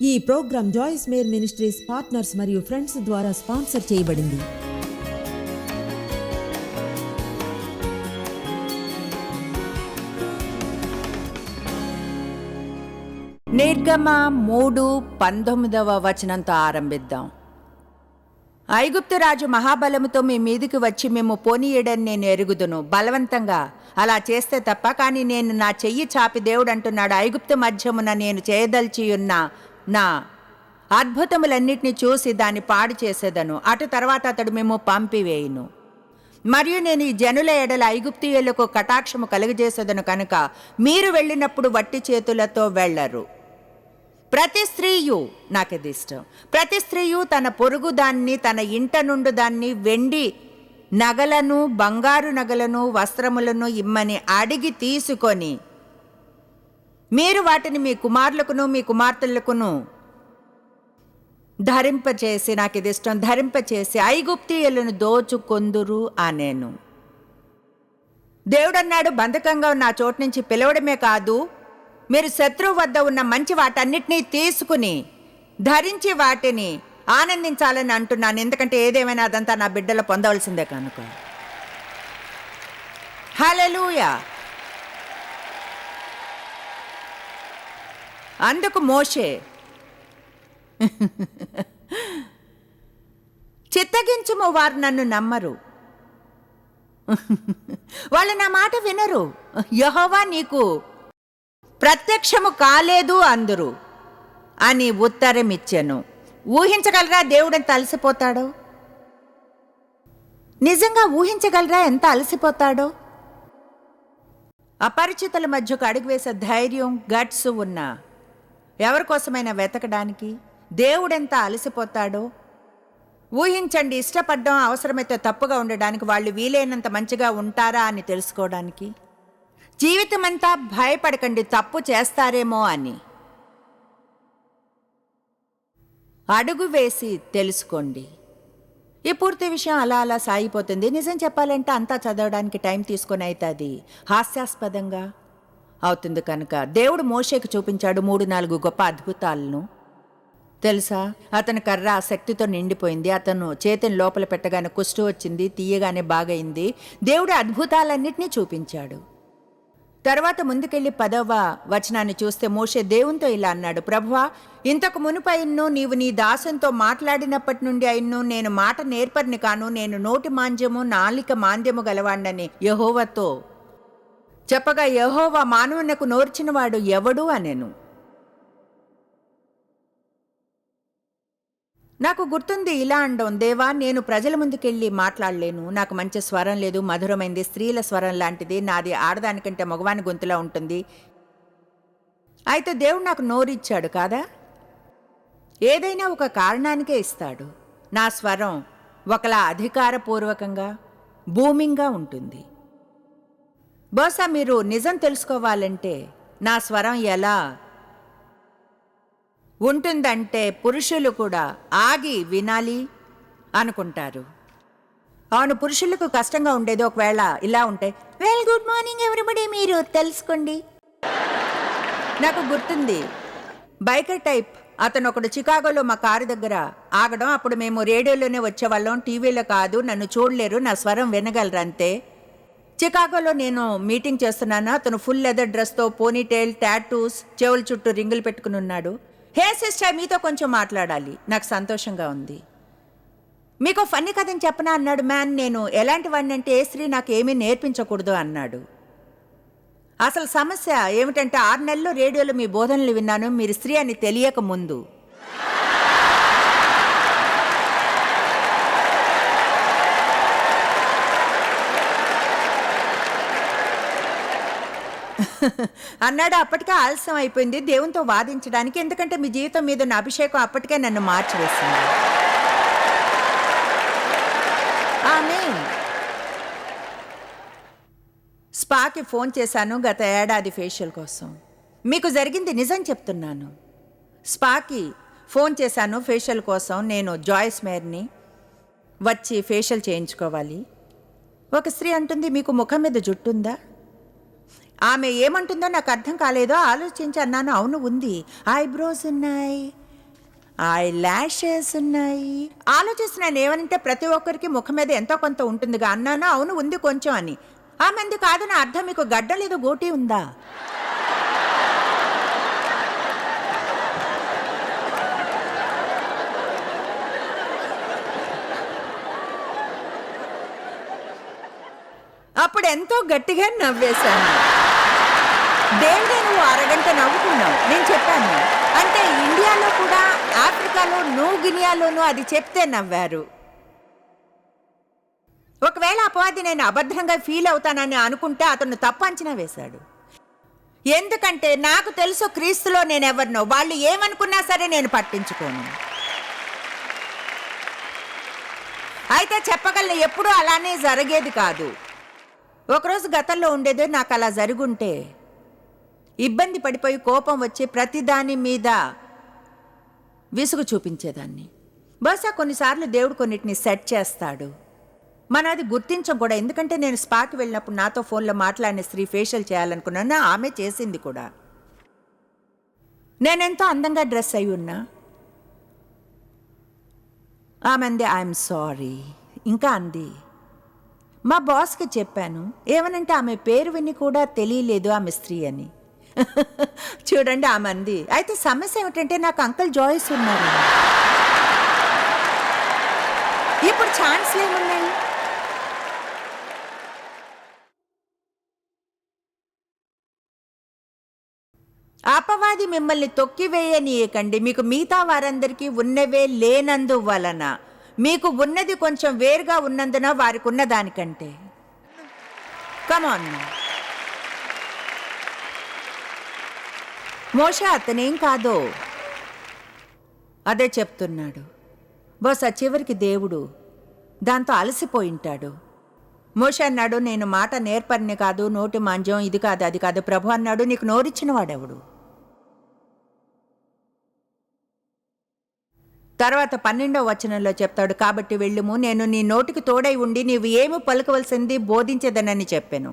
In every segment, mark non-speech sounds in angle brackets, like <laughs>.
ఈ programme Joyce Meyer ministries partners మరియు friends ద్వారా స్పాన్సర్ చేయబడింది. నిర్గమ మూడు పంతొమ్మిదవ వచనంతో ఆరంభిద్దాం. ఐగుప్తు రాజు మహాబలముతో మీ మీదికి వచ్చి మేము పోనీయడని నేను ఎరుగుదును. బలవంతంగా అలా చేస్తే తప్ప కానీ నేను నా చెయ్యి చాపి దేవుడు అంటున్నాడు ఐగుప్తు మధ్యమున నేను చేయదలిచి ఉన్న నా అద్భుతములన్నిటిని చూసి దాన్ని పాడు చేసేదను. అటు తర్వాత అతడు మేము పంపివేయును. మరియు నేను ఈ జనుల ఎడల ఐగుప్తియులకు కటాక్షము కలుగజేసేదను కనుక మీరు వెళ్ళినప్పుడు వట్టి చేతులతో వెళ్ళరు. ప్రతి స్త్రీయు నాకు ఇది ఇష్టం. ప్రతి స్త్రీయు తన పొరుగు దాన్ని తన ఇంట నుండి దాన్ని వెండి నగలను బంగారు నగలను వస్త్రములను ఇమ్మని అడిగి తీసుకొని మీరు వాటిని మీ కుమారులకును మీ కుమార్తెలకును ధరింపచేసి నాకు ఇది ఇష్టం ధరింపచేసి ఐగుప్తీయులను దోచుకొందురు నేను దేవుడన్నాడు బంధకంగా ఉన్న ఆ చోటు నుంచి పిలవడమే కాదు మీరు శత్రువు వద్ద ఉన్న మంచి వాటన్నిటినీ తీసుకుని ధరించి వాటిని ఆనందించాలని అంటున్నాను. ఎందుకంటే ఏదేమైనా అదంతా నా బిడ్డలు పొందవలసిందే కనుక. హలెలూయా అందుకు మోషే. చిత్తగించుము వారు నన్ను నమ్మరు. వాళ్ళు నా మాట వినరు. యహోవా నీకు ప్రత్యక్షము కాలేదు అందరు అని ఉత్తరం ఇచ్చాను ఊహించగలరా దేవుడని అలసిపోతాడో? నిజంగా ఊహించగలరా ఎంత అలసిపోతాడో? అపరిచితుల మధ్యకు అడుగు వేసే ధైర్యం గట్స్ ఉన్న ఎవరి కోసమైనా వెతకడానికి? దేవుడెంత అలసిపోతాడో? ఊహించండి ఇష్టపడడం అవసరమైతే తప్పుగా ఉండడానికి వాళ్ళు వీలైనంత మంచిగా ఉంటారా అని తెలుసుకోవడానికి? జీవితమంతా భయపడకండి తప్పు చేస్తారేమో అని. అడుగు వేసి తెలుసుకోండి. ఈ పూర్తి విషయం అలా అలా సాగిపోతుంది. నిజం చెప్పాలంటే అంతా చదవడానికి టైం తీసుకొని అవుతుంది హాస్యాస్పదంగా అవుతుంది కనుక. దేవుడు మోషేకు చూపించాడు మూడు నాలుగు గొప్ప అద్భుతాలను. తెలుసా? అతని కర్ర ఆ శక్తితో నిండిపోయింది. అతను చేతిని లోపల పెట్టగానే కుష్టు వచ్చింది తీయగానే బాగైంది. దేవుడు అద్భుతాలన్నింటినీ చూపించాడు. తర్వాత ముందుకెళ్ళి పదవ వచనాన్ని చూస్తే మోషే దేవునితో ఇలా అన్నాడు ప్రభువా ఇంతకు మునుపు అయిన్ను నీవు నీ దాసంతో మాట్లాడినప్పటి నుండి అయిన్ను నేను మాట నేర్పరిని కాను నేను నోటి మాంద్యము నాలిక మాంద్యము గలవాణ్ణని యహోవతో చెప్పగా యహోవా మానవునకు నోర్చినవాడు ఎవడు అనెను. నాకు గుర్తుంది ఇలా అండం దేవా నేను ప్రజల ముందుకెళ్ళి మాట్లాడలేను. నాకు మంచి స్వరం లేదు మధురమైంది స్త్రీల స్వరం లాంటిది. నాది ఆడదానికంటే మగవాని గొంతులా ఉంటుంది. అయితే దేవుడు నాకు నోరిచ్చాడు కాదా? ఏదైనా ఒక కారణానికే ఇస్తాడు. నా స్వరం ఒకలా అధికారపూర్వకంగా భూమింగా ఉంటుంది. బహుశా మీరు నిజం తెలుసుకోవాలంటే నా స్వరం ఎలా? ఉంటుందంటే పురుషులు కూడా ఆగి వినాలి అనుకుంటారు. అవును పురుషులకు కష్టంగా ఉండేది ఒకవేళ ఇలా ఉంటే వెల్ గుడ్ మార్నింగ్ ఎవరిబడి మీరు తెలుసుకోండి. నాకు గుర్తుంది. బైకర్ టైప్ అతను ఒకడు చికాగోలో మా కారు దగ్గర ఆగడం అప్పుడు మేము రేడియోలోనే వచ్చేవాళ్ళం టీవీలో కాదు నన్ను చూడలేరు నా స్వరం వినగలరు అంతే. చికాగోలో నేను మీటింగ్ చేస్తున్నాను? అతను ఫుల్ లెదర్ డ్రెస్తో పోనీటైల్ టాటూస్ చెవుల చుట్టూ రింగులు పెట్టుకుని ఉన్నాడు. హే సిస్టర్ మీతో కొంచెం మాట్లాడాలి. నాకు సంతోషంగా ఉంది. మీకు ఫన్నీ కథని చెప్పనా? అన్నాడు మ్యాన్. నేను ఎలాంటి వాడిని అంటే ఏ స్త్రీ నాకు ఏమీ నేర్పించకూడదు అన్నాడు. అసలు సమస్య ఏమిటంటే ఆరు నెలలు రేడియోలో మీ బోధనలు విన్నాను. మీరు స్త్రీ అని తెలియక ముందు. అన్నాడు. అప్పటికే ఆలస్యం అయిపోయింది. దేవునితో వాదించడానికి ఎందుకంటే మీ జీవితం మీద ఉన్న అభిషేకం అప్పటికే నన్ను మార్చివేసింది. ఆమె స్పాకి ఫోన్ చేశాను గత ఏడాది ఫేషియల్ కోసం. మీకు జరిగింది నిజం చెప్తున్నాను. స్పాకి ఫోన్ చేశాను ఫేషియల్ కోసం. నేను జాయిస్ మేర్ని వచ్చి ఫేషియల్ చేయించుకోవాలి. ఒక స్త్రీ అంటుంది మీకు ముఖం మీద జుట్టుందా? ఆమె ఏమంటుందో నాకు అర్థం కాలేదో ఆలోచించి అన్నాను. అవును ఉంది. ఐబ్రోస్ ఉన్నాయి. ఐ ల్యాషెస్ ఉన్నాయి ఆలోచిస్తున్నాను ఏమనంటే ప్రతి ఒక్కరికి ముఖం మీద ఎంతో కొంత ఉంటుందిగా అన్నాను. అవును ఉంది కొంచెం అని. ఆ మంది కాదని అర్థం మీకు గడ్డ లేదు గోటి ఉందా? అప్పుడు ఎంతో గట్టిగా నవ్వేశాను. దేవుడే నువ్వు అరగంట నవ్వుకున్నావు? నేను చెప్పాను. అంటే ఇండియాలో కూడా ఆఫ్రికాలో న్యూ గినియాలోనూ అది చెప్తే నవ్వారు. ఒకవేళ అపవాది నేను అభద్రంగా ఫీల్ అవుతానని అనుకుంటే అతను తప్పు అంచనా వేశాడు. ఎందుకంటే నాకు తెలుసు క్రీస్తులో నేను ఎవరినో వాళ్ళు ఏమనుకున్నా సరే నేను పట్టించుకోను. అయితే చెప్పగలను ఎప్పుడూ అలానే జరిగేది కాదు. ఒకరోజు గతంలో ఉండేదే నాకు అలా జరుగుంటే ఇబ్బంది పడిపోయి కోపం వచ్చి ప్రతిదాని మీద విసుగు చూపించేదాన్ని. బహుశా కొన్నిసార్లు దేవుడు కొన్నిటిని సెట్ చేస్తాడు. మన అది గుర్తించం కూడా. ఎందుకంటే నేను స్పాకి వెళ్ళినప్పుడు నాతో ఫోన్లో మాట్లాడిన స్త్రీ ఫేషియల్ చేయాలనుకున్నాను. ఆమె చేసింది కూడా. నేనెంతో అందంగా డ్రెస్ అయి ఉన్నా. ఆమె అంది ఐఎమ్ సారీ. ఇంకా అంది మా బాస్కి చెప్పాను. ఏమనంటే ఆమె పేరు విని కూడా తెలియలేదు ఆమె స్త్రీ అని. చూడండి ఆ మంది. అయితే సమస్య ఏమిటంటే నాకు అంకుల్ జాయిస్ ఉన్నారు. ఇప్పుడు ఛాన్స్ ఏమున్నాయి? అపవాది మిమ్మల్ని తొక్కివేయనీయకండి. మీకు మిగతా వారందరికీ ఉన్నవే లేనందు వలన మీకు ఉన్నది కొంచెం వేరుగా ఉన్నందున వారికి ఉన్న దానికంటే కమాన్ మోష అతనేం కాదో అదే చెప్తున్నాడు. బహుశా చివరికి దేవుడు దాంతో అలసిపోయింటాడు మోష అన్నాడు నేను మాట నేర్పరిని కాదు నోటి మాంజం ఇది కాదు అది కాదు. ప్రభు అన్నాడు నీకు నోరిచ్చిన వాడెవడు? తర్వాత పన్నెండవ వచనంలో చెప్తాడు కాబట్టి వెళ్ళుము నేను నీ నోటికి తోడై ఉండి నీవు ఏమి పలుకవలసింది బోధించేదనని చెప్పాను.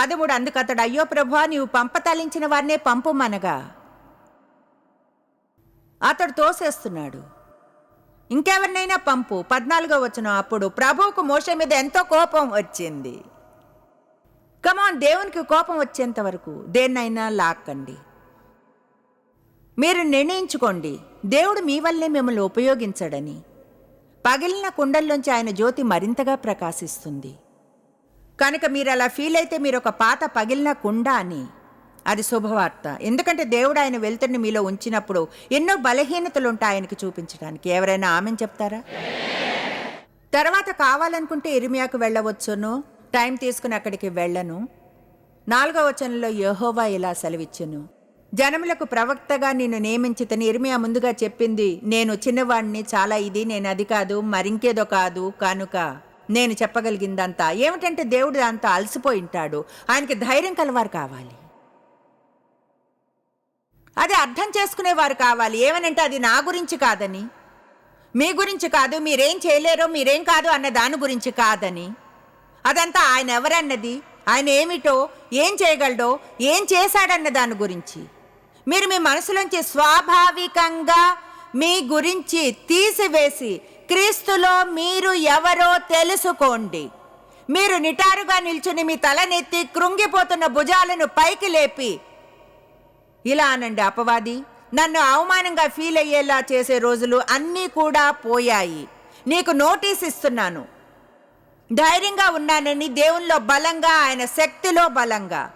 పదమూడు అందుకు అతడు అయ్యో ప్రభా నీవు పంపతలించిన వారినే పంపుమనగా. అతడు తోసేస్తున్నాడు. ఇంకెవరినైనా పంపు పద్నాలుగో వచ్చిన అప్పుడు ప్రభువుకు మోష మీద ఎంతో కోపం వచ్చింది. కమాన్ దేవునికి కోపం వచ్చేంత వరకు దేన్నైనా లాక్కండి. మీరు నిర్ణయించుకోండి దేవుడు మీ వల్లే మిమ్మల్ని ఉపయోగించడని. పగిలిన కుండల్లోంచి ఆయన జ్యోతి మరింతగా ప్రకాశిస్తుంది. కనుక మీరు అలా ఫీల్ అయితే మీరు ఒక పాత పగిలిన కుండ అని అది శుభవార్త. ఎందుకంటే దేవుడు ఆయన వెళ్తుని మీలో ఉంచినప్పుడు ఎన్నో బలహీనతలు ఉంటాయి ఆయనకి చూపించడానికి. ఎవరైనా ఆమెను చెప్తారా? తర్వాత కావాలనుకుంటే ఇరిమియాకు వెళ్ళవచ్చును టైం తీసుకుని అక్కడికి వెళ్ళను. నాలుగవ వచనంలో యహోవా ఇలా సెలవిచ్చును. జనములకు ప్రవక్తగా నిన్ను నియమించితని ఇర్మియా ముందుగా చెప్పింది నేను చిన్నవాడిని చాలా ఇది నేను అది కాదు మరింకేదో కాదు కనుక నేను చెప్పగలిగిందంతా. ఏమిటంటే దేవుడు దాంతో అలసిపోయి ఉంటాడు. ఆయనకి ధైర్యం కలవారు కావాలి. అది అర్థం చేసుకునేవారు కావాలి. ఏమనంటే అది నా గురించి కాదని. మీ గురించి కాదు మీరేం చేయలేరో మీరేం కాదు అన్న దాని గురించి కాదని. అదంతా ఆయన ఎవరన్నది ఆయన ఏమిటో ఏం చేయగలడో ఏం చేశాడన్న దాని గురించి. మీరు మీ మనసులోంచి స్వాభావికంగా మీ గురించి తీసివేసి క్రీస్తులో మీరు ఎవరో తెలుసుకోండి. మీరు నిటారుగా నిల్చుని మీ తలనెత్తి కృంగిపోతున్న భుజాలను పైకి లేపి ఇలా అనండి అపవాది నన్ను అవమానంగా ఫీల్ అయ్యేలా చేసే రోజులు అన్నీ కూడా పోయాయి. నీకు నోటీస్ ఇస్తున్నాను. ధైర్యంగా ఉన్నానని దేవునిలో బలంగా ఆయన శక్తిలో బలంగా.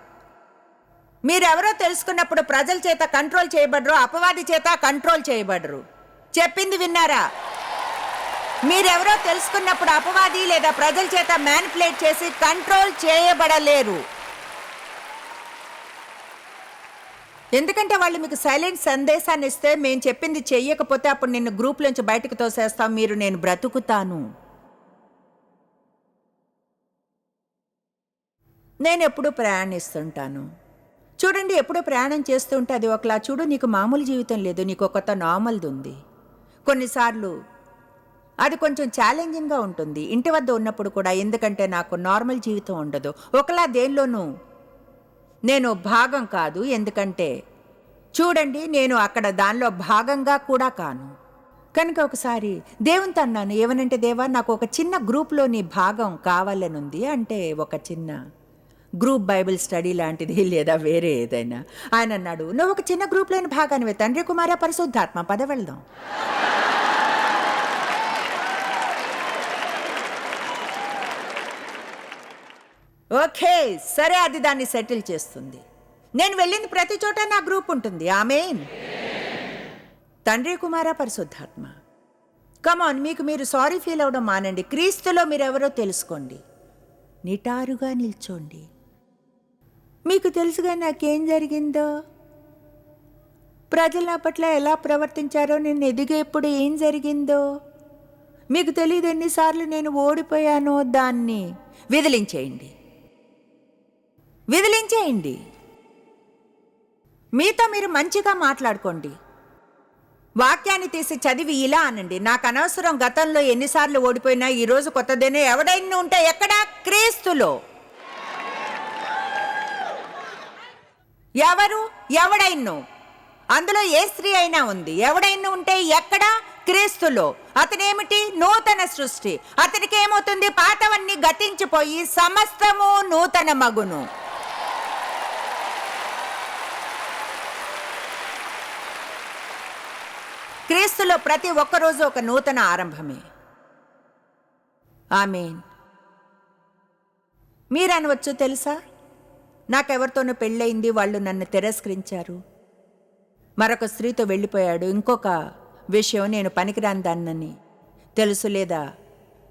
మీరెవరో తెలుసుకున్నప్పుడు ప్రజల చేత కంట్రోల్ చేయబడరు అపవాది చేత కంట్రోల్ చేయబడరు. చెప్పింది విన్నారా? మీరెవరో తెలుసుకున్నప్పుడు అపవాది లేదా ప్రజల చేత మ్యానిపులేట్ చేసి కంట్రోల్ చేయబడలేరు. ఎందుకంటే వాళ్ళు మీకు సైలెంట్ సందేశాన్ని ఇస్తే మేము చెప్పింది చెయ్యకపోతే అప్పుడు నిన్ను గ్రూప్లోంచి బయటకు తోసేస్తాం మీరు నేను బ్రతుకుతాను. నేను ఎప్పుడూ ప్రయాణిస్తుంటాను. చూడండి ఎప్పుడు ప్రయాణం చేస్తుంటే అది ఒకలా చూడు నీకు మామూలు జీవితం లేదు నీకు ఒక కొత్త నార్మల్ది ఉంది. కొన్నిసార్లు అది కొంచెం ఛాలెంజింగ్గా ఉంటుంది. ఇంటి వద్ద ఉన్నప్పుడు కూడా ఎందుకంటే నాకు నార్మల్ జీవితం ఉండదు. ఒకలా దేనిలోనూ నేను భాగం కాదు. ఎందుకంటే చూడండి నేను అక్కడ దానిలో భాగంగా కూడా కాను. కనుక ఒకసారి దేవునితో అన్నాను ఏమనంటే దేవా నాకు ఒక చిన్న గ్రూప్లోని భాగం కావాలనుంది. అంటే ఒక చిన్న గ్రూప్ బైబిల్ స్టడీ లాంటిది లేదా వేరే ఏదైనా. ఆయన అన్నాడు నువ్వు ఒక చిన్న గ్రూప్లోని భాగానివే. తండ్రి కుమార పరిశుద్ధాత్మ పద వెళ్దాం. ఓకే సరే అది దాన్ని సెటిల్ చేస్తుంది. నేను వెళ్ళింది ప్రతి చోట నా గ్రూప్ ఉంటుంది. ఆమె తండ్రి కుమార పరిశుద్ధాత్మ కమాన్ మీకు మీరు సారీ ఫీల్ అవడం మానండి. క్రీస్తులో మీరెవరో తెలుసుకోండి. నిటారుగా నిల్చోండి. మీకు తెలుసుగా నాకేం జరిగిందో? ప్రజలు నా పట్ల ఎలా ప్రవర్తించారో నేను ఎదిగేప్పుడు ఏం జరిగిందో? మీకు తెలియదు ఎన్నిసార్లు నేను ఓడిపోయానో దాన్ని. విదిలించేయండి. విదిలించేయండి. మీతో మీరు మంచిగా మాట్లాడుకోండి. వాక్యాన్ని తీసి చదివి ఇలా అనండి. నాకు అనవసరం గతంలో ఎన్నిసార్లు ఓడిపోయినా ఈరోజు కొత్తదేనే ఎవడైనా ఉంటే ఎక్కడా? క్రీస్తులో. ఎవరు? ఎవడైనా. అందులో ఏ స్త్రీ అయినా ఉంది. ఎవడైనా ఉంటే ఎక్కడ? క్రీస్తులో. అతనేమిటి? నూతన సృష్టి. అతనికి ఏమవుతుంది? పాతవన్నీ గతించిపోయి సమస్తము నూతన మగును క్రీస్తులో ప్రతి ఒక్కరోజు ఒక నూతన ఆరంభమే. ఆమెన్. మీరనవచ్చు తెలుసా? నాకెవరితోనూ పెళ్ళయింది వాళ్ళు నన్ను తిరస్కరించారు. మరొక స్త్రీతో వెళ్ళిపోయాడు. ఇంకొక విషయం నేను పనికిరాని దాన్నని. తెలుసు లేదా?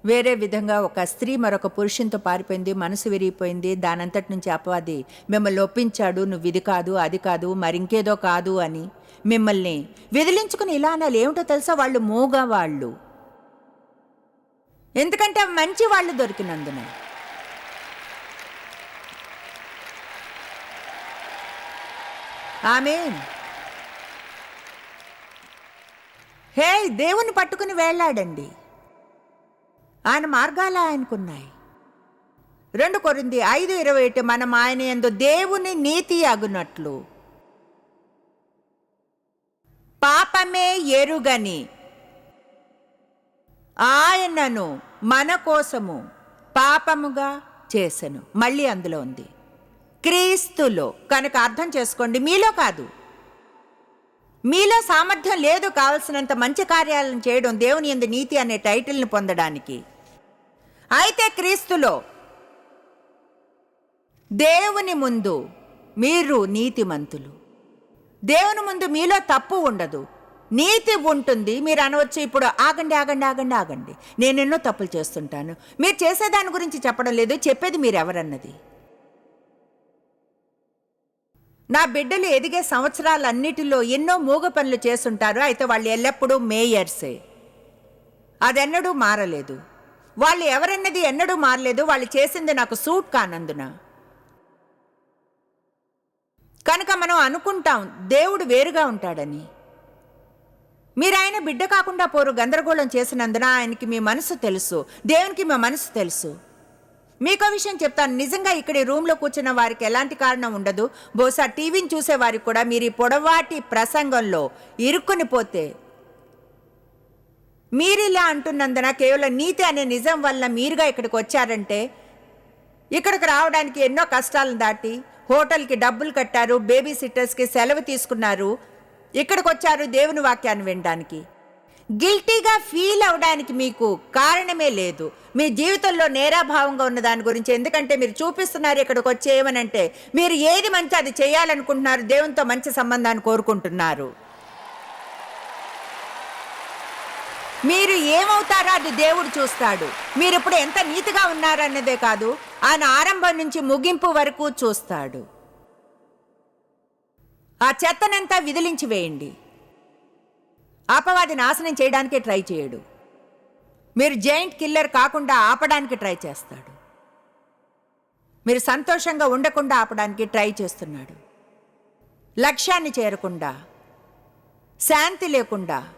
వేరే విధంగా ఒక స్త్రీ మరొక పురుషునితో పారిపోయింది మనసు విరిగిపోయింది. దానంతటి నుంచి అపవాది మిమ్మల్ని ఒప్పించాడు. నువ్వు ఇది కాదు అది కాదు మరింకేదో కాదు అని. మిమ్మల్ని విదిలించుకుని ఇలా అనాలి? ఏమిటో తెలుసా? వాళ్ళు మూగ వాళ్ళు ఎందుకంటే మంచి వాళ్ళు దొరికినందున. ఆమె హే దేవుని పట్టుకుని వేళ్ళాడండి. ఆయన మార్గాలు ఆయనకున్నాయి. రెండు కొరింది ఐదు ఇరవై మన మనం ఆయన ఎందు దేవుని నీతి అగునట్లు పాపమే ఎరుగని ఆయనను మన కోసము పాపముగా చేసెను. మళ్ళీ అందులో ఉంది. క్రీస్తులో. కనుక అర్థం చేసుకోండి. మీలో కాదు. మీలో సామర్థ్యం లేదు కావలసినంత మంచి కార్యాలను చేయడం దేవుని ఎందు నీతి అనే టైటిల్ని పొందడానికి. అయితే క్రీస్తులో దేవుని ముందు మీరు నీతిమంతులు. దేవుని ముందు మీలో తప్పు ఉండదు. నీతి ఉంటుంది. మీరు అనవచ్చు ఇప్పుడు ఆగండి ఆగండి ఆగండి ఆగండి. నేను ఎన్నో తప్పులు చేస్తుంటాను. మీరు చేసేదాని గురించి చెప్పడం లేదు. చెప్పేది మీరు ఎవరన్నది నా బిడ్డలు ఎదిగే సంవత్సరాలన్నిటిలో ఎన్నో మూగ పనులు చేస్తుంటారు. అయితే వాళ్ళు ఎల్లప్పుడూ మేయర్సే. అదెన్నడూ మారలేదు. వాళ్ళు ఎవరన్నది ఎన్నడూ మారలేదు. వాళ్ళు చేసింది నాకు సూట్ కానందున. కనుక మనం అనుకుంటాం దేవుడు వేరుగా ఉంటాడని. మీరు ఆయన బిడ్డ కాకుండా పోరు గందరగోళం చేసినందున ఆయనకి మీ మనసు తెలుసు దేవునికి మీ మనసు తెలుసు. మీకో విషయం చెప్తాను నిజంగా ఇక్కడ రూమ్లో కూర్చున్న వారికి ఎలాంటి కారణం ఉండదు. బహుశా టీవీని చూసే వారికి కూడా మీరు ఈ పొడవాటి ప్రసంగంలో ఇరుక్కుని పోతే. మీరిలా అంటున్నందున కేవలం నీతి అనే నిజం వల్ల మీరుగా ఇక్కడికి వచ్చారంటే ఇక్కడికి రావడానికి ఎన్నో కష్టాలను దాటి హోటల్కి డబ్బులు కట్టారు బేబీ సిట్టర్స్కి సెలవు తీసుకున్నారు. ఇక్కడికి వచ్చారు దేవుని వాక్యాన్ని వినడానికి. గిల్టీగా ఫీల్ అవడానికి మీకు కారణమే లేదు. మీ జీవితంలో నేరాభావంగా ఉన్న దాని గురించి ఎందుకంటే మీరు చూపిస్తున్నారు ఇక్కడికి వచ్చి ఏమనంటే మీరు ఏది మంచి అది చేయాలనుకుంటున్నారు దేవునితో మంచి సంబంధాన్ని కోరుకుంటున్నారు. మీరు ఏమవుతారో అది దేవుడు చూస్తాడు. మీరు ఇప్పుడు ఎంత నీతిగా ఉన్నారన్నదే కాదు ఆయన ఆరంభం నుంచి ముగింపు వరకు చూస్తాడు. ఆ చెత్తనంతా విదిలించి వేయండి. అపవాది నాశనం చేయడానికి ట్రై చేయడు. మీరు జైంట్ కిల్లర్ కాకుండా ఆపడానికి ట్రై చేస్తాడు. మీరు సంతోషంగా ఉండకుండా ఆపడానికి ట్రై చేస్తున్నాడు. లక్ష్యాన్ని చేరకుండా శాంతి లేకుండా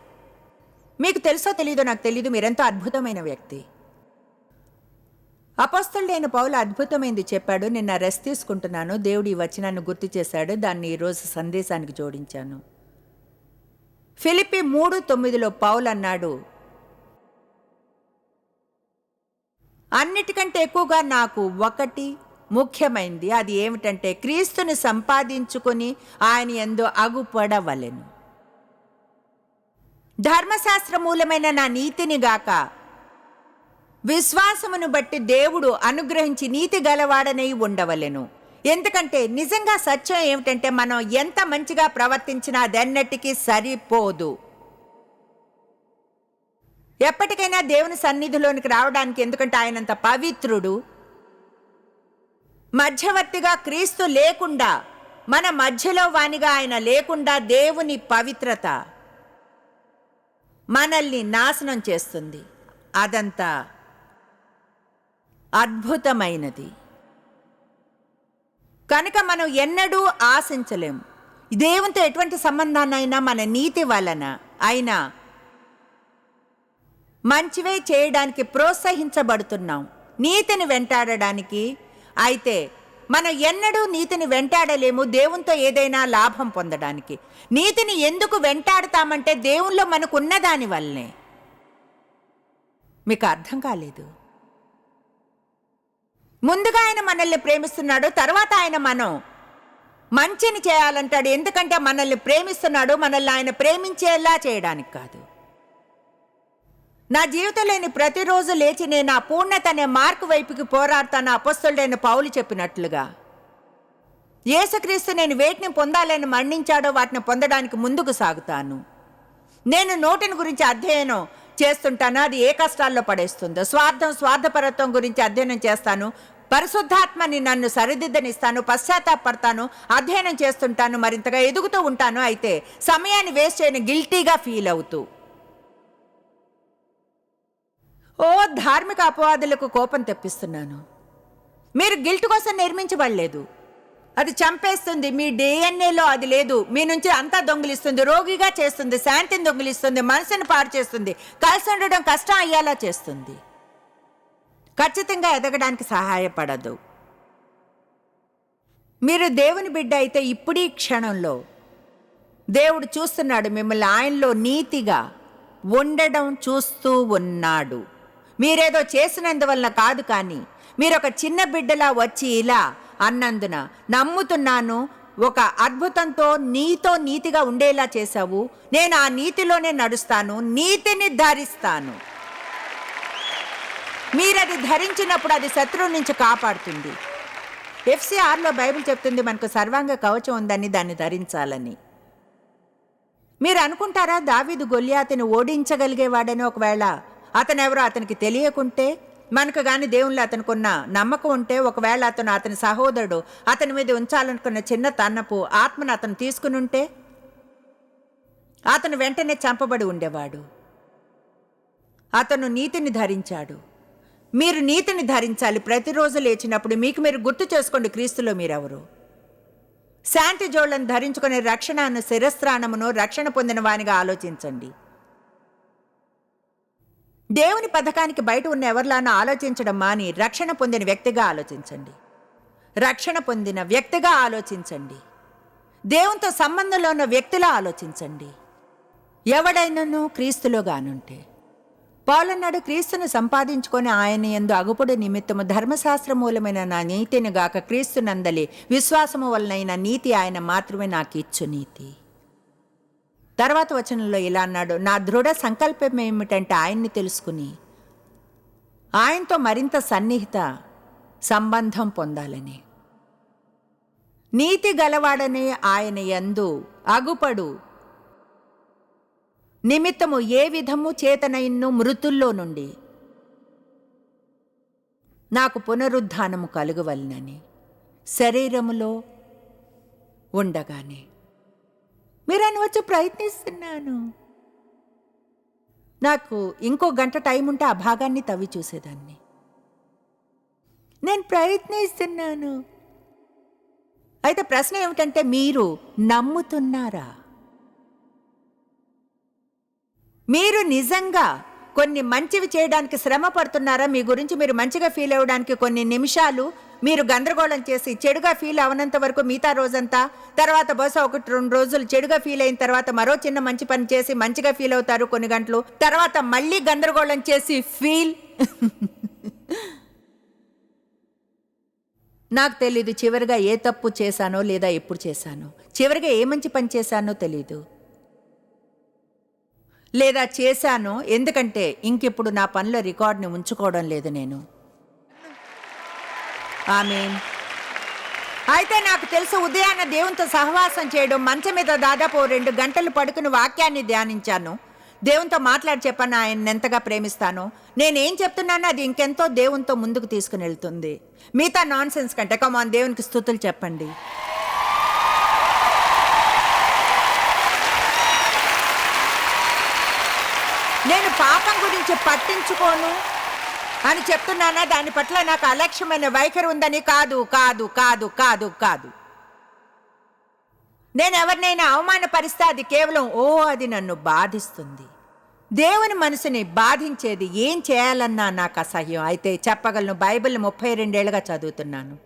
మీకు తెలుసో తెలీదో నాకు తెలీదు మీరెంతో అద్భుతమైన వ్యక్తి. అపస్తుడైన పౌలు అద్భుతమైంది చెప్పాడు నిన్న రెస్ట్ తీసుకుంటున్నాను దేవుడు ఈ వచనాన్ని గుర్తు చేశాడు దాన్ని ఈరోజు సందేశానికి జోడించాను. ఫిలిపి మూడు తొమ్మిదిలో పౌలు అన్నాడు అన్నిటికంటే ఎక్కువగా నాకు ఒకటి ముఖ్యమైంది అది ఏమిటంటే క్రీస్తుని సంపాదించుకొని ఆయన ఎందు అగుపడవలెను. ధర్మశాస్త్ర మూలమైన నా నీతిని గాక. విశ్వాసమును బట్టి దేవుడు అనుగ్రహించి నీతి గలవాడనై ఉండవలెను. ఎందుకంటే నిజంగా సత్యం ఏమిటంటే మనం ఎంత మంచిగా ప్రవర్తించినా అదెన్నటికీ సరిపోదు. ఎప్పటికైనా దేవుని సన్నిధిలోనికి రావడానికి ఎందుకంటే ఆయనంత పవిత్రుడు? మధ్యవర్తిగా క్రీస్తు లేకుండా మన మధ్యలో వానిగా ఆయన లేకుండా దేవుని పవిత్రత. మనల్ని నాశనం చేస్తుంది. అదంతా అద్భుతమైనది. కనుక మనం ఎన్నడూ ఆశించలేం. దేవునితో ఎటువంటి సంబంధాన్నైనా మన నీతి వలన అయినా మంచివే చేయడానికి ప్రోత్సహించబడుతున్నాం. నీతిని వెంటాడడానికి అయితే మనం ఎన్నడూ నీతిని వెంటాడలేము దేవునితో ఏదైనా లాభం పొందడానికి. నీతిని ఎందుకు వెంటాడతామంటే దేవుల్లో మనకున్న దాని వల్లనే. మీకు అర్థం కాలేదు. ముందుగా ఆయన మనల్ని ప్రేమిస్తున్నాడు తర్వాత ఆయన మనం మంచిని చేయాలంటాడు. ఎందుకంటే మనల్ని ప్రేమిస్తున్నాడు మనల్ని ఆయన ప్రేమించేలా చేయడానికి కాదు. నా జీవితంలోని ప్రతిరోజు లేచి నేను ఆ పూర్ణత అనే మార్కు వైపుకి పోరాడుతాను అపస్తుడైన పౌలు చెప్పినట్లుగా. యేసుక్రీస్తు నేను వేటిని పొందాలని మరణించాడో వాటిని పొందడానికి ముందుకు సాగుతాను. నేను నోటిని గురించి అధ్యయనం చేస్తుంటాను అది ఏ కష్టాల్లో పడేస్తుందో. స్వార్థం స్వార్థపరత్వం గురించి అధ్యయనం చేస్తాను. పరిశుద్ధాత్మని నన్ను సరిదిద్దనిస్తాను పశ్చాత్తాపడతాను అధ్యయనం చేస్తుంటాను మరింతగా ఎదుగుతూ ఉంటాను. అయితే సమయాన్ని వేస్ట్ చేయని గిల్టీగా ఫీల్ అవుతూ. ఓ ధార్మిక అపవాదులకు కోపం తెప్పిస్తున్నాను. మీరు గిల్ట్ కోసం నిర్మించబడలేదు. అది చంపేస్తుంది. మీ డిఎన్ఏలో అది లేదు. మీ నుంచి అంతా దొంగిలిస్తుంది. రోగిగా చేస్తుంది. శాంతిని దొంగిలిస్తుంది. మనసుని పాడు చేస్తుంది. కలిసి ఉండడం కష్టం అయ్యేలా చేస్తుంది. ఖచ్చితంగా ఎదగడానికి సహాయపడదు. మీరు దేవుని బిడ్డ అయితే ఇప్పుడు ఈ క్షణంలో దేవుడు చూస్తున్నాడు మిమ్మల్ని ఆయనలో నీతిగా ఉండడం చూస్తూ ఉన్నాడు. మీరేదో చేసినందువలన కాదు కానీ మీరొక చిన్న బిడ్డలా వచ్చి ఇలా అన్నందున నమ్ముతున్నాను ఒక అద్భుతంతో నీతో నీతిగా ఉండేలా చేశావు నేను ఆ నీతిలోనే నడుస్తాను నీతిని ధరిస్తాను. మీరది ధరించినప్పుడు అది శత్రువు నుంచి కాపాడుతుంది. ఎఫ్సిఆర్లో బైబిల్ చెప్తుంది మనకు సర్వాంగ కవచం ఉందని దాన్ని ధరించాలని. మీరు అనుకుంటారా దావీదు గొల్యాతిని ఓడించగలిగేవాడని ఒకవేళ అతనెవరో అతనికి తెలియకుంటే మనకు గాని దేవుళ్ళు అతనుకున్న నమ్మకం ఉంటే ఒకవేళ అతను అతని సహోదరుడు అతని మీద ఉంచాలనుకున్న చిన్న తన్నపు ఆత్మను అతను తీసుకుని ఉంటే అతను వెంటనే చంపబడి ఉండేవాడు. అతను నీతిని ధరించాడు. మీరు నీతిని ధరించాలి. ప్రతిరోజు లేచినప్పుడు మీకు మీరు గుర్తు చేసుకోండి క్రీస్తులో మీరెవరు. శాంతి జోళ్ళను ధరించుకునే రక్షణను శిరస్త్రాణమును రక్షణ పొందిన వానిగా ఆలోచించండి. దేవుని పథకానికి బయట ఉన్న ఎవరిలానో ఆలోచించడం మాని రక్షణ పొందిన వ్యక్తిగా ఆలోచించండి. రక్షణ పొందిన వ్యక్తిగా ఆలోచించండి. దేవునితో సంబంధంలో ఉన్న వ్యక్తిలా ఆలోచించండి. ఎవడైనను క్రీస్తులో గానుంటే. పౌలన్నాడు క్రీస్తును సంపాదించుకొని ఆయన ఎందు అగుపుడు నిమిత్తము ధర్మశాస్త్ర మూలమైన నా నీతిని గాక క్రీస్తు నందలి విశ్వాసము వలనైన నీతి ఆయన మాత్రమే నాకు ఇచ్చు నీతి. తర్వాత వచనంలో ఇలా అన్నాడు నా దృఢ సంకల్పం ఏమిటంటే ఆయన్ని తెలుసుకుని ఆయనతో మరింత సన్నిహిత సంబంధం పొందాలని. నీతి గలవాడనే ఆయన యందు అగుపడు. నిమిత్తము ఏ విధము చేతనైన్ను మృతుల్లో నుండి నాకు పునరుద్ధానము కలుగవలనని శరీరములో ఉండగానే. మీరు అనవచ్చు ప్రయత్నిస్తున్నాను. నాకు ఇంకో గంట టైం ఉంటే ఆ భాగాన్ని తవ్వి చూసేదాన్ని. నేను ప్రయత్నిస్తున్నాను. అయితే ప్రశ్న ఏమిటంటే మీరు నమ్ముతున్నారా? మీరు నిజంగా కొన్ని మంచివి చేయడానికి శ్రమ పడుతున్నారా? మీ గురించి మీరు మంచిగా ఫీల్ అవ్వడానికి కొన్ని నిమిషాలు మీరు గందరగోళం చేసి చెడుగా ఫీల్ అవనంత వరకు మిగతా రోజంతా తర్వాత బహుశా ఒకటి రెండు రోజులు చెడుగా ఫీల్ అయిన తర్వాత మరో చిన్న మంచి పని చేసి మంచిగా ఫీల్ అవుతారు కొన్ని గంటలు. తర్వాత మళ్ళీ గందరగోళం చేసి ఫీల్ <laughs> నాకు తెలీదు చివరిగా ఏ తప్పు చేశానో లేదా ఎప్పుడు చేశానో. చివరిగా ఏ మంచి పని చేశానో తెలీదు. లేదా చేశానో ఎందుకంటే ఇంకిప్పుడు నా పనుల రికార్డుని ఉంచుకోవడం లేదు నేను. ఆమె అయితే నాకు తెలుసు ఉదయాన్న దేవునితో సహవాసం చేయడం మంచం మీద దాదాపు రెండు గంటలు పడుకుని వాక్యాన్ని ధ్యానించాను. దేవునితో మాట్లాడి చెప్పాను ఆయన ఎంతగా ప్రేమిస్తాను? నేనేం చెప్తున్నానో అది ఇంకెంతో దేవునితో ముందుకు తీసుకుని వెళ్తుంది. మిగతా నాన్ సెన్స్ కంటే కమాన్ దేవునికి స్థుతులు చెప్పండి. నేను పాపం గురించి పట్టించుకోను. అని చెప్తున్నానా? దాని పట్ల నాకు అలక్ష్యమైన వైఖరి ఉందని కాదు కాదు కాదు కాదు కాదు. నేను ఎవరినైనా అవమానపరిస్తే అది కేవలం ఓ అది నన్ను బాధిస్తుంది. దేవుని మనసుని బాధించేది ఏం చేయాలన్నా నాకు అసహ్యం. అయితే చెప్పగలను బైబిల్ ముప్పై రెండేళ్ళుగా చదువుతున్నాను.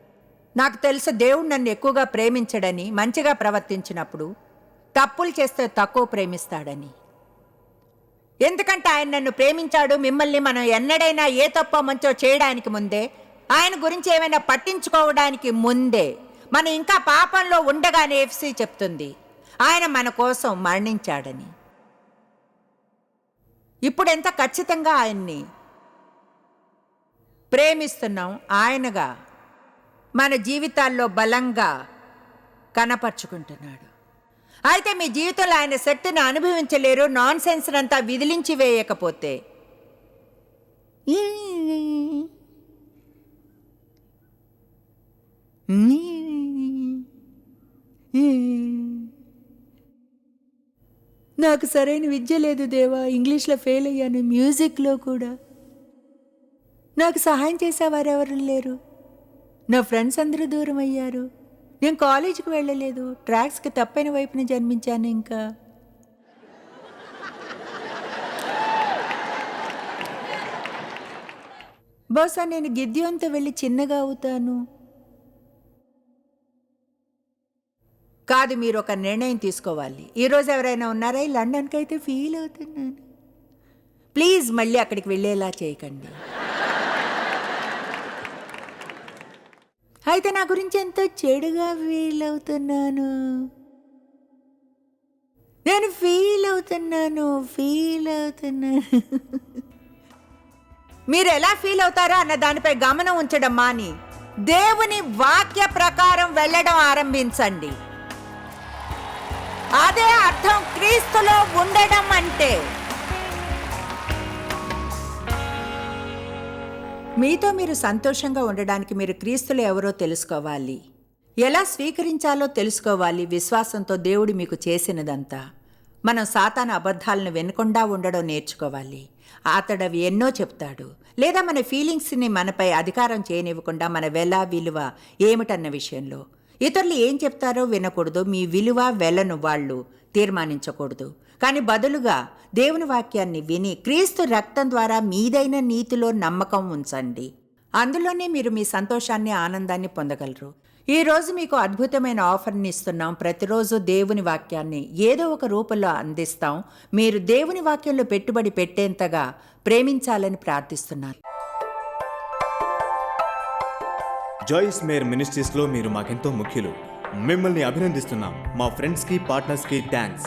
నాకు తెలుసు దేవుడు నన్ను ఎక్కువగా ప్రేమించడని మంచిగా ప్రవర్తించినప్పుడు తప్పులు చేస్తే తక్కువ ప్రేమిస్తాడని. ఎందుకంటే ఆయన నన్ను ప్రేమించాడు మిమ్మల్ని మనం ఎన్నడైనా ఏ తప్ప మంచో చేయడానికి ముందే ఆయన గురించి ఏమైనా పట్టించుకోవడానికి ముందే మనం ఇంకా పాపంలో ఉండగానే ఎఫ్సి చెప్తుంది ఆయన మన కోసం మరణించాడని. ఇప్పుడు ఎంత ఖచ్చితంగా ఆయన్ని ప్రేమిస్తున్నాం ఆయనగా మన జీవితాల్లో బలంగా కనపరుచుకుంటున్నాడు. అయితే మీ జీవితంలో ఆయన శక్తిని అనుభవించలేరు నాన్ సెన్స్ అంతా విదిలించి వేయకపోతే. నాకు సరైన విద్య లేదు దేవా ఇంగ్లీష్లో ఫెయిల్ అయ్యాను మ్యూజిక్లో కూడా. నాకు సహాయం చేసేవారెవరు లేరు. నా ఫ్రెండ్స్ అందరూ దూరం అయ్యారు నేను కాలేజీకి వెళ్ళలేదు. ట్రాక్స్కి తప్పైన వైపున జన్మించాను ఇంకా. బహుశా నేను గిద్యోంతో వెళ్ళి చిన్నగా అవుతాను. కాదు మీరు ఒక నిర్ణయం తీసుకోవాలి. ఈరోజు ఎవరైనా ఉన్నారా? లండన్కి అయితే ఫీల్ అవుతున్నాను. ప్లీజ్ మళ్ళీ అక్కడికి వెళ్ళేలా చేయకండి. అయితే నా గురించి ఎంతో చెడుగా ఫీల్ అవుతున్నాను. నేను ఫీల్ అవుతున్నాను ఫీల్ అవుతున్నాను. మీరు ఎలా ఫీల్ అవుతారో అన్న దానిపై గమనం ఉంచడం మాని దేవుని వాక్య ప్రకారం వెళ్ళడం ఆరంభించండి. అదే అర్థం క్రీస్తులో ఉండడం అంటే మీతో మీరు సంతోషంగా ఉండడానికి మీరు క్రీస్తులు ఎవరో తెలుసుకోవాలి. ఎలా స్వీకరించాలో తెలుసుకోవాలి విశ్వాసంతో దేవుడు మీకు చేసినదంతా. మనం సాతాన అబద్ధాలను వినకుండా ఉండడం నేర్చుకోవాలి. అతడవి ఎన్నో చెప్తాడు. లేదా మన ఫీలింగ్స్ని మనపై అధికారం చేయనివ్వకుండా మన వెల విలువ ఏమిటన్న విషయంలో. ఇతరులు ఏం చెప్తారో వినకూడదు. మీ విలువ వెలను వాళ్ళు తీర్మానించకూడదు. కానీ బదులుగా దేవుని వాక్యాన్ని విని క్రీస్తు రక్తం ద్వారా మీదైన నీతిలో నమ్మకం ఉంచండి. అందులోనే మీరు మీ సంతోషాన్ని ఆనందాన్ని పొందగలరు. ఈరోజు మీకు అద్భుతమైన ఆఫర్ని ఇస్తున్నాం. ప్రతిరోజు దేవుని వాక్యాన్ని ఏదో ఒక రూపంలో అందిస్తాం. మీరు దేవుని వాక్యంలో పెట్టుబడి పెట్టేంతగా ప్రేమించాలని ప్రార్థిస్తున్నాను. జాయిస్ మేర్ మినిస్ట్రీస్లో మీరు మాకెంతో ముఖ్యులు. మిమ్మల్ని అభినందిస్తున్నాం. మా ఫ్రెండ్స్కి పార్ట్నర్స్కి థ్యాంక్స్